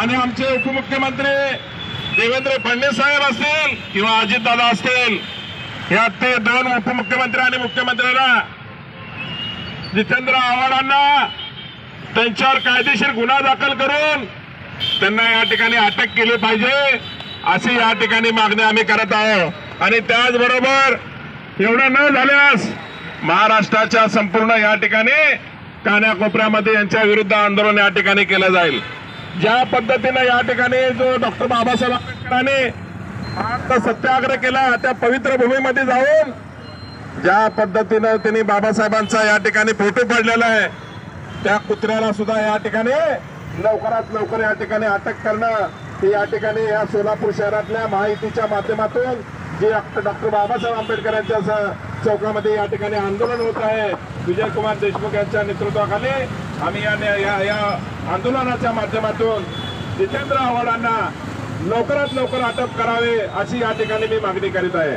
आणि आमचे उपमुख्यमंत्री देवेंद्र फडणवीस साहेब असतील किंवा अजितदादा असतील या ते दोन उपमुख्यमंत्री आणि मुख्यमंत्र्यांना जितेंद्र आव्हाडांना त्यांच्यावर कायदेशीर गुन्हा दाखल करून त्यांना या ठिकाणी अटक केली पाहिजे अशी या ठिकाणी मागणी आम्ही करत आहोत. आणि त्याचबरोबर एवढं न झाल्यास महाराष्ट्राच्या संपूर्ण या ठिकाणी कान्याकोपऱ्यामध्ये यांच्या विरुद्ध आंदोलन या ठिकाणी केलं जाईल. ज्या पद्धतीनं या ठिकाणी जो डॉक्टर बाबासाहेब आंबेडकरांनी सत्याग्रह केला त्या पवित्र भूमीमध्ये जाऊन ज्या पद्धतीनं त्यांनी बाबासाहेबांचा या ठिकाणी फोटो पडलेला आहे त्या कुत्र्याला सुद्धा या ठिकाणी लवकरात लवकर या ठिकाणी अटक करणं ही या ठिकाणी या सोलापूर शहरातल्या माहितीच्या माध्यमातून जे डॉक्टर बाबासाहेब आंबेडकरांच्या चौकामध्ये या ठिकाणी आंदोलन होत आहे. विजयकुमार देशमुख यांच्या नेतृत्वाखाली आम्ही या या या आंदोलनाच्या माध्यमातून जितेंद्र आव्हाडांना लवकरात लवकर अटक करावे अशी या ठिकाणी मी मागणी करीत आहे.